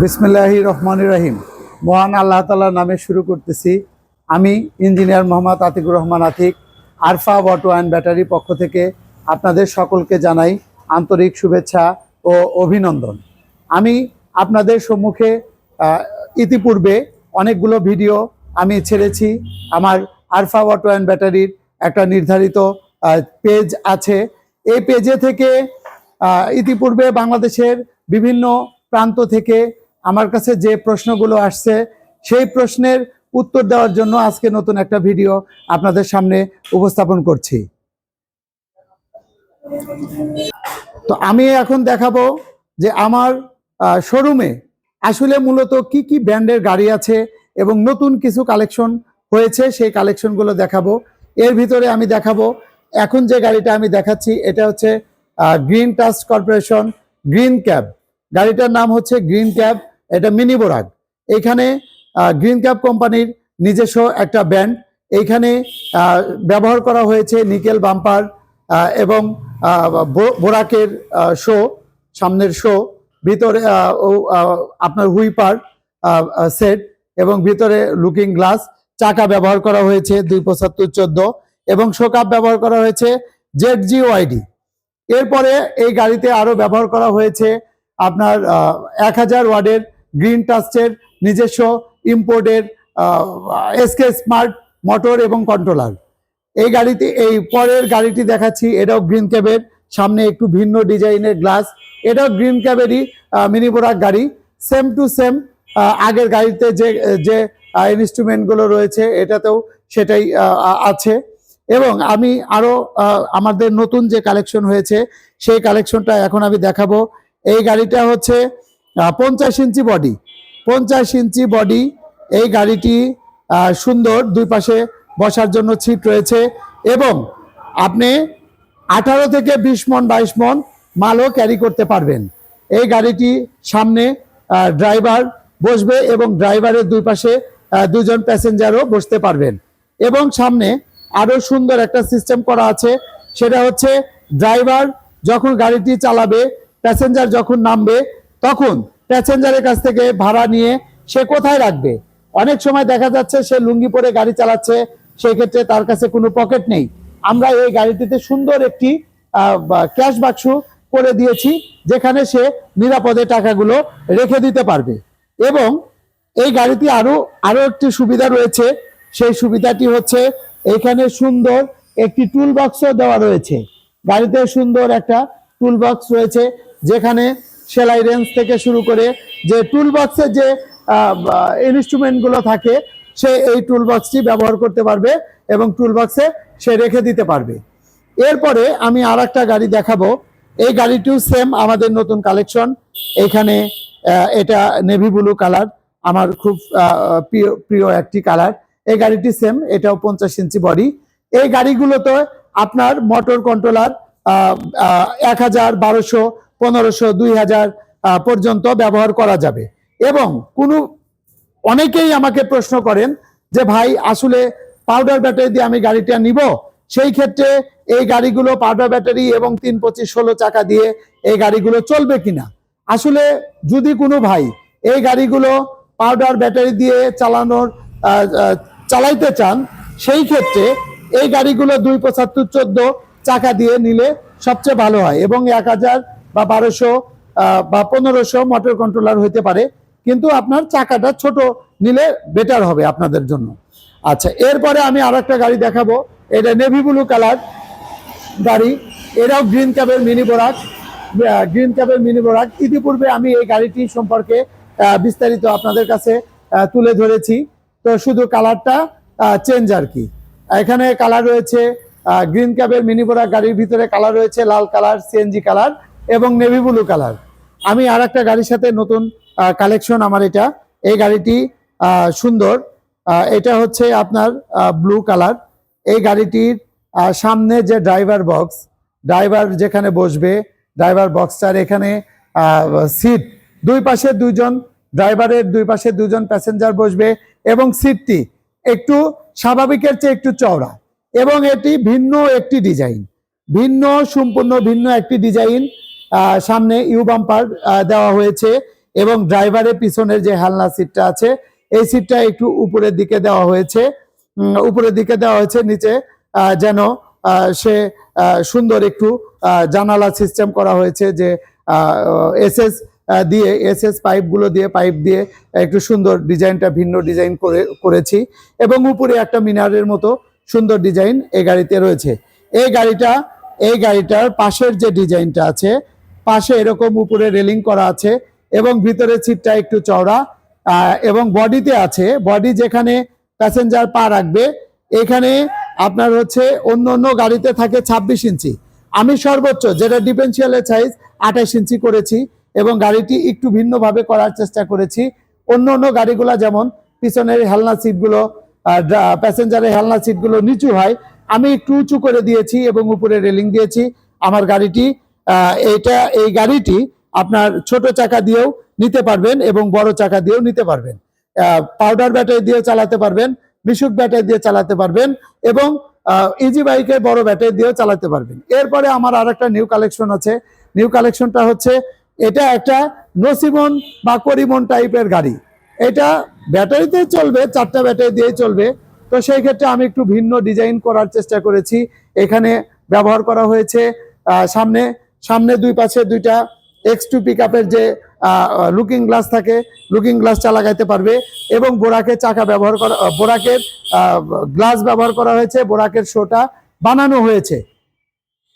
বিসমিল্লাহি রহমান রাহিম। মহান আল্লাহ তালার নামে শুরু করতেছি। আমি engineer Mohammad Atikur Rahman Atik, Arfa auto and battery পক্ষ থেকে আপনাদের সকলকে জানাই আন্তরিক শুভেচ্ছা ও অভিনন্দন। আমি আপনাদের সম্মুখে ইতিপূর্বে অনেকগুলো ভিডিও আমি ছেড়েছি। আমার আরফা অটো অ্যান্ড ব্যাটারির একটা নির্ধারিত পেজ আছে। এই পেজে থেকে ইতিপূর্বে বাংলাদেশের বিভিন্ন প্রান্ত থেকে আমার কাছে যে প্রশ্নগুলো আসছে, সেই প্রশ্নের উত্তর দেওয়ার জন্য আজকে নতুন একটা ভিডিও আপনাদের সামনে উপস্থাপন করছি। তো আমি এখন দেখাবো যে আমার শোরুমে আসলে মূলত কি কি ব্র্যান্ডের গাড়ি আছে এবং নতুন কিছু কালেকশন হয়েছে, সেই কালেকশনগুলো দেখাবো। এর ভিতরে আমি দেখাবো, এখন যে গাড়িটা আমি দেখাচ্ছি, এটা হচ্ছে green trust corporation, green cab. গাড়িটার নাম হচ্ছে গ্রিন ক্যাব। এটা মিনি বোরাক এখানে গ্রিন ক্যাপ কোম্পানির নিজস্ব একটা ব্যান্ড এইখানে ব্যবহার করা হয়েছে নিকেল বাম্পার এবং বোরাকের শো, সামনের শো, ভিতরে আপনার হুইপার সেট, এবং ভিতরে লুকিং গ্লাস। চাকা ব্যবহার করা হয়েছে দুই পঁচাত্তর চোদ্দ, এবং শোকাপ ব্যবহার করা হয়েছে জেড জি ওয়াইডি এরপরে এই গাড়িতে আরও ব্যবহার করা হয়েছে আপনার এক হাজার ওয়ার্ডের গ্রিন টাস্টের নিজস্ব ইম্পোর্টের এসকে স্মার্ট মোটর এবং কন্ট্রোলার এই গাড়িতে, এই পরের গাড়িটি দেখাচ্ছি, এটাও গ্রিন ক্যাবের সামনে একটু ভিন্ন ডিজাইনের গ্লাস এটাও গ্রিন ক্যাবেরই মিনি বোরাক গাড়ি। সেম টু সেম আগের গাড়িতে যে যে ইনস্ট্রুমেন্টগুলো রয়েছে, এটাতেও সেটাই আছে। এবং আমি আরও আমাদের নতুন যে কালেকশন হয়েছে, সেই কালেকশনটা এখন আমি দেখাবো। এই গাড়িটা হচ্ছে পঞ্চাশ ইঞ্চি বডি, পঞ্চাশ ইঞ্চি বডি। এই গাড়িটি সুন্দর, দুই পাশে বসার জন্য সিট রয়েছে এবং আপনি আঠারো থেকে বিশ মন, বাইশ মন মালও ক্যারি করতে পারবেন। এই গাড়িটি সামনে ড্রাইভার বসবে এবং ড্রাইভারের দুই পাশে দুজন প্যাসেঞ্জারও বসতে পারবেন। এবং সামনে আরও সুন্দর একটা সিস্টেম করা আছে, সেটা হচ্ছে ড্রাইভার যখন গাড়িটি চালাবে প্যাসেঞ্জার যখন নামবে তখন প্যাসেঞ্জারের কাছ থেকে ভাড়া নিয়ে সে কোথায় রাখবে? অনেক সময় দেখা যাচ্ছে সে লুঙ্গি পরে গাড়ি চালাচ্ছে, সেক্ষেত্রে তার কাছে কোনো পকেট নেই। আমরা এই গাড়িটিতে সুন্দর একটি ক্যাশ বাক্স করে দিয়েছি, যেখানে সে নিরাপদে টাকাগুলো রেখে দিতে পারবে। এবং এই গাড়িটি আরও আরও একটি সুবিধা রয়েছে। সেই সুবিধাটি হচ্ছে এখানে সুন্দর একটি টুল বক্সও দেওয়া রয়েছে। গাড়িতে সুন্দর একটা টুল বক্স রয়েছে, যেখানে সেলাই রেঞ্জ থেকে শুরু করে যে টুল বক্সের যে ইনস্ট্রুমেন্টগুলো থাকে, সে এই টুল বক্সটি ব্যবহার করতে পারবে এবং টুল বক্সে সে রেখে দিতে পারবে। এরপরে আমি আর একটা গাড়ি দেখাবো। এই গাড়িটিও সেম আমাদের নতুন কালেকশন এখানে এটা নেভি ব্লু কালার আমার খুব প্রিয় প্রিয় একটি কালার এই গাড়িটি সেম এটাও পঞ্চাশ ইঞ্চি বডি এই গাড়িগুলোতে আপনার মোটর কন্ট্রোলার এক হাজার বারোশো পনেরোশো দুই হাজার পর্যন্ত ব্যবহার করা যাবে। এবং কোনো, অনেকেই আমাকে প্রশ্ন করেন যে ভাই, আসলে পাউডার ব্যাটারি দিয়ে আমি গাড়িটা নিব? সেই ক্ষেত্রে এই গাড়িগুলো পাউডার ব্যাটারি এবং তিন পঁচিশ ষোলো চাকা দিয়ে এই গাড়িগুলো চলবে কিনা? আসলে যদি কোনো ভাই এই গাড়িগুলো পাউডার ব্যাটারি দিয়ে চালানোর চালাইতে চান, সেই ক্ষেত্রে এই গাড়িগুলো দুই পঁচাত্তর চোদ্দ চাকা দিয়ে নিলে সবচেয়ে ভালো হয়। এবং এক হাজার বা বারোশো বা পনেরোশো মোটর কন্ট্রোলার হইতে পারে। কিন্তু আপনার চাকাটা ছোট নিলে বেটার হবে আপনাদের জন্য। আচ্ছা এরপরে আমি আর একটা গাড়ি দেখাবো। এটা নেভি ব্লু কালার গাড়ি। এরাও গ্রিন ক্যাবের মিনি বোরাক গ্রিন ক্যাবের মিনি বোরাক ইতিপূর্বে আমি এই গাড়িটি সম্পর্কে বিস্তারিত আপনাদের কাছে তুলে ধরেছি। তো শুধু কালারটা চেঞ্জ আর কি। এখানে কালার রয়েছে গ্রিন ক্যাবের মিনি বোরাক গাড়ির ভিতরে কালার রয়েছে, লাল কালার সিএনজি কালার এবং নেভি ব্লু কালার। আমি আর একটা গাড়ির সাথে নতুন কালেকশন আমার এটা। এই গাড়িটি সুন্দর। এটা হচ্ছে আপনার ব্লু কালার। এই গাড়িটির সামনে যে ড্রাইভার বক্স, ড্রাইভার যেখানে বসবে, ড্রাইভার বক্সটার এখানে সিট। দুই পাশে দুইজন ড্রাইভারের, দুই পাশে দুজন প্যাসেঞ্জার বসবে এবং সিটটি একটু স্বাভাবিকের চেয়ে একটু চওড়া। এবং এটি ভিন্ন একটি ডিজাইন। ভিন্ন, সম্পূর্ণ ভিন্ন একটি ডিজাইন। সামনে ইউ বাম্পার দেওয়া হয়েছে এবং ড্রাইভারের পিছনের যে হেলনা সিটটা আছে, এই সিটটা একটু উপরের দিকে দেওয়া হয়েছে। উপরের দিকে দেওয়া হয়েছে, নিচে যেন সে সুন্দর একটু জানালা সিস্টেম করা হয়েছে যে এসএস দিয়ে এসএস পাইপগুলো দিয়ে পাইপ দিয়ে একটু সুন্দর ডিজাইনটা, ভিন্ন ডিজাইন করে, করেছি এবং উপরে একটা মিনারের মতো সুন্দর ডিজাইন এই গাড়িতে রয়েছে। এই গাড়িটা, এই গাড়িটার পাশের যে ডিজাইনটা আছে পাশে এরকম উপরে রেলিং করা আছে এবং ভিতরে সিটটা একটু চওড়া এবং বডিতে আছে। বডি যেখানে প্যাসেঞ্জার পা রাখবে, এখানে আপনার হচ্ছে অন্য অন্য গাড়িতে থাকে ছাব্বিশ ইঞ্চি। আমি সর্বোচ্চ যেটা ডিফেন্সিয়ালের সাইজ আঠাশ ইঞ্চি করেছি এবং গাড়িটি একটু ভিন্নভাবে করার চেষ্টা করেছি। অন্য অন্য গাড়িগুলো যেমন পিছনের হেলনা সিটগুলো প্যাসেঞ্জারের হেলনা সিটগুলো নিচু হয়, আমি একটু উঁচু করে দিয়েছি এবং উপরে রেলিং দিয়েছি। আমার গাড়িটি এইটা, এই গাড়িটি আপনার ছোট চাকা দিয়েও নিতে পারবেন এবং বড় চাকা দিয়েও নিতে পারবেন। পাউডার ব্যাটারি দিয়ে চালাতে পারবেন, মিশুক ব্যাটারি দিয়ে চালাতে পারবেন এবং ইজি বাইকের বড় ব্যাটারি দিয়েও চালাতে পারবেন। এরপরে আমার আর একটা নিউ কালেকশন আছে। নিউ কালেকশনটা হচ্ছে, এটা একটা নসিমন বা করিমন টাইপের গাড়ি। এটা ব্যাটারিতে চলবে, চারটা ব্যাটারি দিয়ে চলবে। তো সেই ক্ষেত্রে আমি একটু ভিন্ন ডিজাইন করার চেষ্টা করেছি। এখানে ব্যবহার করা হয়েছে সামনে সামনে দুই পাশে দুইটা এক্স টু পিক যে লুকিং গ্লাস থাকে লুকিং গ্লাসটা লাগাইতে পারবে এবং বোরাকের চাকা ব্যবহার করা বোরাকের গ্লাস ব্যবহার করা হয়েছে, বোরাকের শোটা বানানো হয়েছে।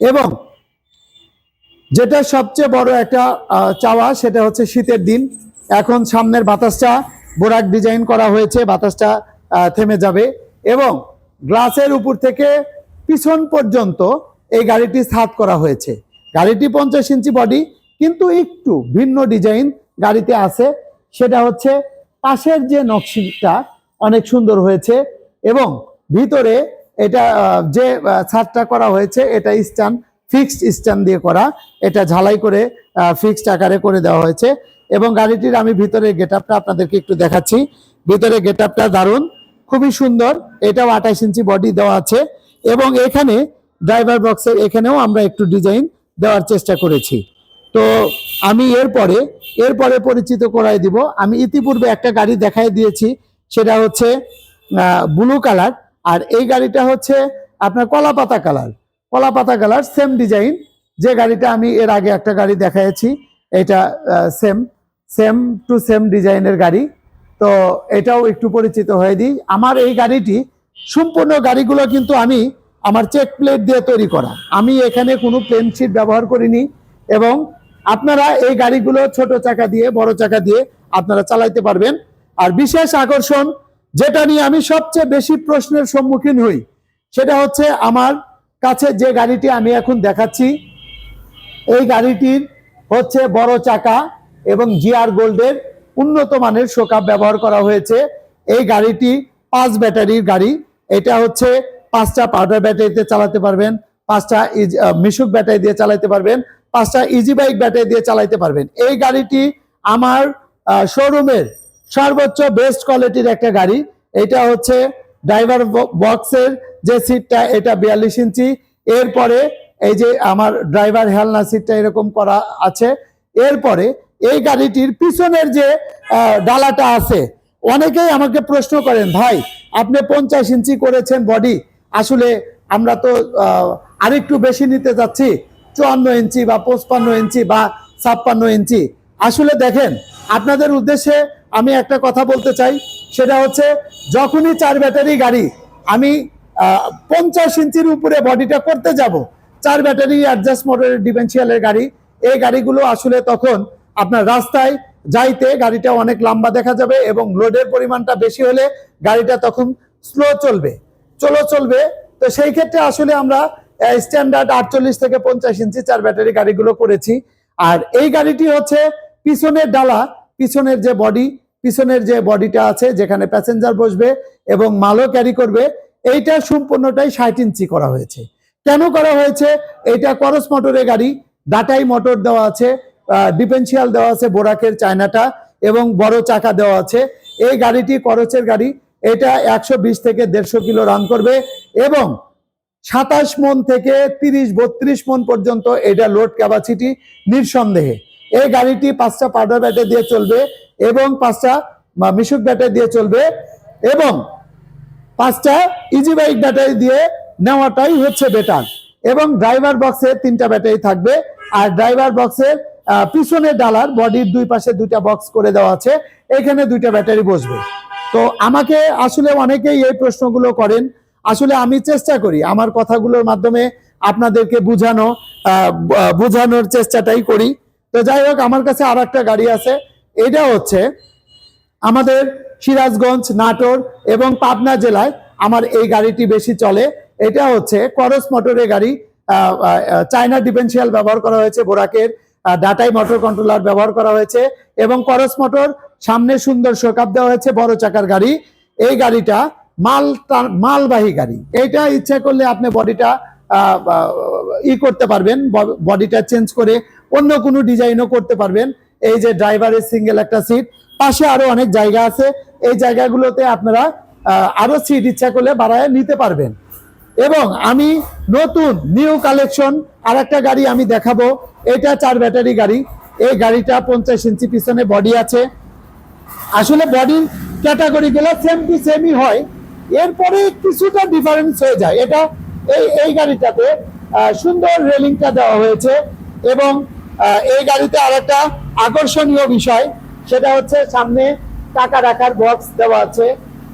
এবং যেটা সবচেয়ে বড় একটা চাওয়া সেটা হচ্ছে শীতের দিন। এখন সামনের বাতাসটা বোরাক ডিজাইন করা হয়েছে, বাতাসটা থেমে যাবে এবং গ্লাসের উপর থেকে পিছন পর্যন্ত এই গাড়িটি সাত করা হয়েছে। গাড়িটি পঞ্চাশ ইঞ্চি বডি কিন্তু একটু ভিন্ন ডিজাইন গাড়িতে আছে। সেটা হচ্ছে পাশের যে নকশিটা অনেক সুন্দর হয়েছে এবং ভিতরে এটা যে ছাদটা করা হয়েছে, এটা স্ট্যান্ড ফিক্সড স্ট্যান্ড দিয়ে করা। এটা ঝালাই করে ফিক্সড আকারে করে দেওয়া হয়েছে এবং গাড়িটির আমি ভিতরে গেট আপটা আপনাদেরকে একটু দেখাচ্ছি। ভিতরে গেট আপটা দারুণ, খুবই সুন্দর। এটাও আঠাশ ইঞ্চি বডি দেওয়া আছে এবং এখানে ড্রাইভার বক্সের এখানেও আমরা একটু ডিজাইন দেওয়ার চেষ্টা করেছি। তো আমি এরপরে এরপরে পরিচিত করাই দিব। আমি ইতিপূর্বে একটা গাড়ি দেখাই দিয়েছি, সেটা হচ্ছে ব্লু কালার আর এই গাড়িটা হচ্ছে আপনার কলা পাতা কালার কলা পাতা কালার সেম ডিজাইন যে গাড়িটা আমি এর আগে একটা গাড়ি দেখাইছি, এটা সেম সেম টু সেম ডিজাইনের গাড়ি। তো এটাও একটু পরিচিত হয়ে দিই। আমার এই গাড়িটি, সম্পূর্ণ গাড়িগুলো কিন্তু আমি আমার চেক প্লেট দিয়ে তৈরি করা। আমি এখানে কোনো প্লেন শিট ব্যবহার করিনি এবং আপনারা এই গাড়িগুলো ছোট চাকা দিয়ে, বড় চাকা দিয়ে আপনারা চালাইতে পারবেন। আর বিশেষ আকর্ষণ, যেটা নিয়ে আমি সবচেয়ে বেশি প্রশ্নের সম্মুখীন হই, সেটা হচ্ছে আমার কাছে যে গাড়িটি আমি এখন দেখাচ্ছি, এই গাড়িটির হচ্ছে বড় চাকা এবং জিআর গোল্ডের উন্নত মানের শোকাপ ব্যবহার করা হয়েছে। এই গাড়িটি পাঁচ ব্যাটারির গাড়ি, এটা হচ্ছে পাঁচটা পাউডার ব্যাটারিতে চালাতে পারবেন, পাঁচটা মিশুক ব্যাটারি দিয়ে চালাতে পারবেন, পাঁচটা ইজি বাইক ব্যাটারি দিয়ে চালাতে পারবেন। এই গাড়িটি আমার শোরুমের সর্বোচ্চ বেস্ট কোয়ালিটির একটা গাড়ি। এটা হচ্ছে ড্রাইভার বক্সের যে সিটটা এটা বিয়াল্লিশ ইঞ্চি। এরপরে এই যে আমার ড্রাইভার হেলনা সিটটা এরকম করা আছে। এরপরে এই গাড়িটির পিছনের যে ডালাটা আছে, অনেকেই আমাকে প্রশ্ন করেন, ভাই, আপনি পঞ্চাশ ইঞ্চি করেছেন বডি আসলে আমরা তো আরেকটু বেশি নিতে যাচ্ছি, চুয়ান্ন ইঞ্চি বা পঁচপান্ন ইঞ্চি বা ছাপ্পান্ন ইঞ্চি। আসলে দেখেন, আপনাদের উদ্দেশ্যে আমি একটা কথা বলতে চাই, সেটা হচ্ছে যখনই চার ব্যাটারি গাড়ি, আমি পঞ্চাশ ইঞ্চির উপরে বডিটা করতে যাব, চার ব্যাটারি অ্যাডজাস্ট মোটরের ডিফেন্সিয়ালের গাড়ি, এই গাড়িগুলো আসলে তখন আপনার রাস্তায় যাইতে গাড়িটা অনেক লম্বা দেখা যাবে এবং লোডের পরিমাণটা বেশি হলে গাড়িটা তখন স্লো চলবে। চলো চলবে। তো সেই ক্ষেত্রে আসলে আমরা স্ট্যান্ডার্ড আটচল্লিশ থেকে পঞ্চাশ ইঞ্চি চার ব্যাটারি গাড়িগুলো করেছি। আর এই গাড়িটি হচ্ছে পিছনের ডালা, পিছনের যে বডি পিছনের যে বডিটা আছে, যেখানে প্যাসেঞ্জার বসবে এবং মালও ক্যারি করবে, এইটা সম্পূর্ণটাই ষাট ইঞ্চি করা হয়েছে। কেন করা হয়েছে? এটা করস মোটরের গাড়ি ডাটাই মোটর দেওয়া আছে ডিফেন্সিয়াল দেওয়া আছে বোরাকের চায়নাটা এবং বড় চাকা দেওয়া আছে। এই গাড়িটি করচের গাড়ি এটা একশো বিশ থেকে দেড়শো কিলো রান করবে এবং সাতাশ মন থেকে তিরিশ বত্রিশ মন পর্যন্ত এটা লোড ক্যাপাসিটি নিঃসন্দেহে। এই গাড়িটি পাঁচটা পাউডার ব্যাটারি দিয়ে চলবে এবং পাঁচটা মিশুক ব্যাটারি দিয়ে চলবে এবং পাঁচটা ইজি বাইক ব্যাটারি দিয়ে নেওয়াটাই হচ্ছে বেটার এবং ড্রাইভার বক্সে তিনটা ব্যাটারি থাকবে। আর ড্রাইভার বক্সের আহ, পিছনের ডালার বডির দুই পাশে দুইটা বক্স করে দেওয়া আছে। এখানে দুইটা ব্যাটারি বসবে। তো আমাকে আসলে অনেকেই এই প্রশ্নগুলো করেন। আসলে আমি চেষ্টা করি আমার কথাগুলোর মাধ্যমে আপনাদেরকে বুঝানো বোঝানোর চেষ্টাটাই করি। তো যাই হোক, আমার কাছে আর একটা গাড়ি আছে। এটা হচ্ছে আমাদের সিরাজগঞ্জ, নাটোর এবং পাবনা জেলায় আমার এই গাড়িটি বেশি চলে। এটা হচ্ছে করস মোটরের গাড়ি। চায়না ডিফেন্সিয়াল ব্যবহার করা হয়েছে, বোরাকের ডাটাই মোটর কন্ট্রোলার ব্যবহার করা হয়েছে এবং করস মোটর সামনে সুন্দর শোকাপ দেওয়া হয়েছে, বড় চাকার গাড়ি। এই গাড়িটা মাল মালবাহী গাড়ি। এইটা ইচ্ছা করলে আপনি বডিটা ই করতে পারবেন বডিটা চেঞ্জ করে অন্য কোনো ডিজাইনও করতে পারবেন। এই যে ড্রাইভারের সিঙ্গেল একটা সিট, পাশে আরও অনেক জায়গা আছে। এই জায়গাগুলোতে আপনারা আরও সিট ইচ্ছা করলে বাড়ায় নিতে পারবেন। এবং আমি নতুন, নিউ কালেকশন আর একটা গাড়ি আমি দেখাবো। এটা চার ব্যাটারি গাড়ি। এই গাড়িটা পঞ্চাশ ইঞ্চি পিছনে বডি আছে। আসলে বডির ক্যাটাগরি গুলো সেম টু সেমই হয়। এরপরে কিছুটা ডিফারেন্স হয়ে যায়। এটা এই এই গাড়িটাতে সুন্দর রেলিংটা দেওয়া হয়েছে এবং এই গাড়িতে আর একটা আকর্ষণীয় বিষয়, সেটা হচ্ছে সামনে টাকা রাখার বক্স দেওয়া আছে।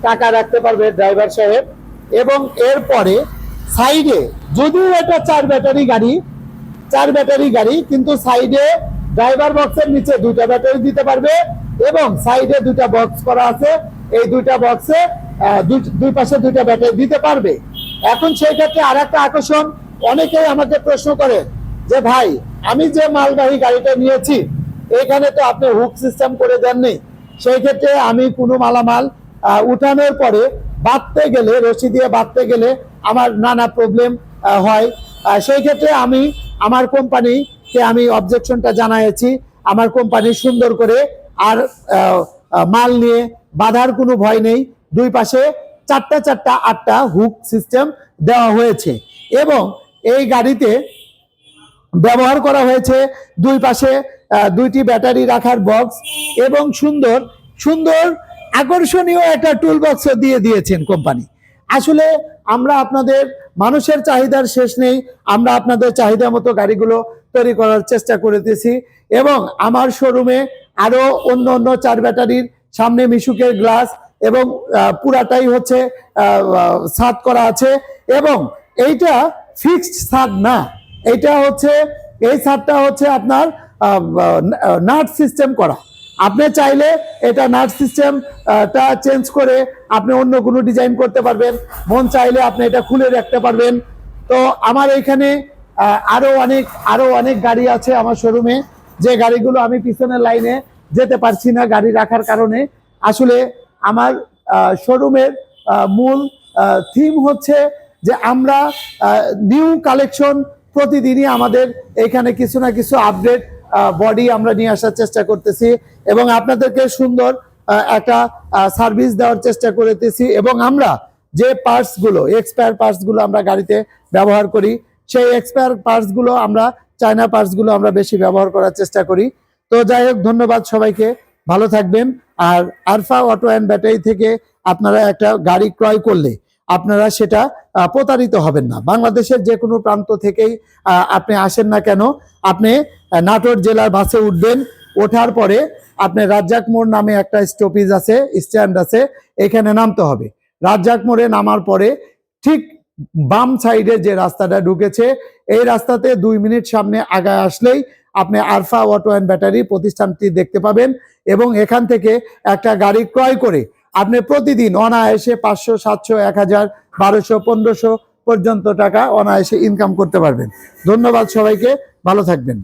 টাকা রাখতে পারবে ড্রাইভার সাহেব। এবং এরপরে সাইডে যদিও এটা চার ব্যাটারি গাড়ি, চার ব্যাটারি গাড়ি, কিন্তু সাইডে ড্রাইভার বক্সের নিচে দুইটা ব্যাটারি দিতে পারবে। এবং সাইডে দুইটা বক্স করা আছে। এই দুইটা বক্সে দুই পাশে দুইটা ব্যাটারি দিতে পারবে। এখন সেই ক্ষেত্রে আর একটা আকর্ষণ, অনেকেই আমাকে প্রশ্ন করে যে, ভাই, আমি যে মালবাহী গাড়িটা নিয়েছি, এখানে তো আপনি হুক সিস্টেম করে দেননি। সেই ক্ষেত্রে আমি কোনো মালামাল উঠানোর পরে বাঁধতে গেলে, রশি দিয়ে বাঁধতে গেলে আমার নানা প্রবলেম হয়। সেই ক্ষেত্রে আমি, আমার কোম্পানিকে আমি অবজেকশনটা জানাইছি। আমার কোম্পানি সুন্দর করে আর মাল নিয়ে বাধার কোনো ভয় নেই। দুই পাশে চারটা চারটা আটটা হুক সিস্টেম দেওয়া হয়েছে। এবং এই গাড়িতে ব্যবহার করা হয়েছে দুই পাশে দুইটি ব্যাটারি রাখার বক্স এবং সুন্দর সুন্দর আকর্ষণীয় একটা টুল বক্স দিয়ে দিয়েছেন কোম্পানি আসলে আমরা আপনাদের মানুষের চাহিদার শেষ নেই। আমরা আপনাদের চাহিদা মতো গাড়িগুলো তৈরি করার চেষ্টা করে দিয়েছি। এবং আমার শোরুমে আরও অন্য অন্য চার ব্যাটারির সামনে মিশুকের গ্লাস এবং পুরাটাই হচ্ছে আহ, করা আছে এবং এইটা ফিক্সড ছাদ না। এটা হচ্ছে এই ছাদটা হচ্ছে আপনার নাট সিস্টেম করা। আপনি চাইলে এটা নাট সিস্টেম টা চেঞ্জ করে আপনি অন্য কোনো ডিজাইন করতে পারবেন। মন চাইলে আপনি এটা খুলে রাখতে পারবেন। তো আমার এখানে আহ, আরও অনেক আরও অনেক গাড়ি আছে আমার শোরুমে। যে গাড়িগুলো আমি পিছনের লাইনে যেতে পারছি না গাড়ি রাখার কারণে, আসলে আমার শোরুমের মূল থিম হচ্ছে যে আমরা নিউ কালেকশন প্রতিদিনই আমাদের এখানে কিছু না কিছু আপডেট বডি আমরা নিয়ে আসার চেষ্টা করতেছি এবং আপনাদেরকে সুন্দর একটা সার্ভিস দেওয়ার চেষ্টা করতেছি এবং আমরা যে পার্টসগুলো এক্সপায়ার পার্টসগুলো আমরা গাড়িতে ব্যবহার করি, সেই এক্সপায়ার পার্টসগুলো আমরা চায়না পার্টসগুলো আমরা বেশি ব্যবহার করার চেষ্টা করি। তো যাই হোক, ধন্যবাদ সবাইকে। ভালো থাকবেন। আর আরফা অটো অ্যান্ড ব্যাটারি থেকে আপনারা একটা গাড়ি ক্রয় করলে আপনারা সেটা প্রতারিত হবেন না। বাংলাদেশের যে কোনো প্রান্ত থেকেই আপনি আসেন না কেন, আপনি নাটোর জেলার বাসে উঠবেন। ওঠার পরে আপনি রাজ্জাক মোড় নামে একটা স্টপেজ আছে স্ট্যান্ড আছে, এখানে নামতে হবে। রাজ্জাক মোড়ে নামার পরে ঠিক বাম সাইডে যে রাস্তাটা ঢুকেছে, এই রাস্তাতে দুই মিনিট সামনে আগায় আসলেই আপনি আরফা অটো অ্যান্ড ব্যাটারি প্রতিষ্ঠানটি দেখতে পাবেন এবং এখান থেকে একটা গাড়ি ক্রয় করে আপনি প্রতিদিন অনায়াসে পাঁচশো, সাতশো, এক হাজার, বারোশো, পনেরোশো পর্যন্ত টাকা অনায়াসে ইনকাম করতে পারবেন। ধন্যবাদ সবাইকে, ভালো থাকবেন।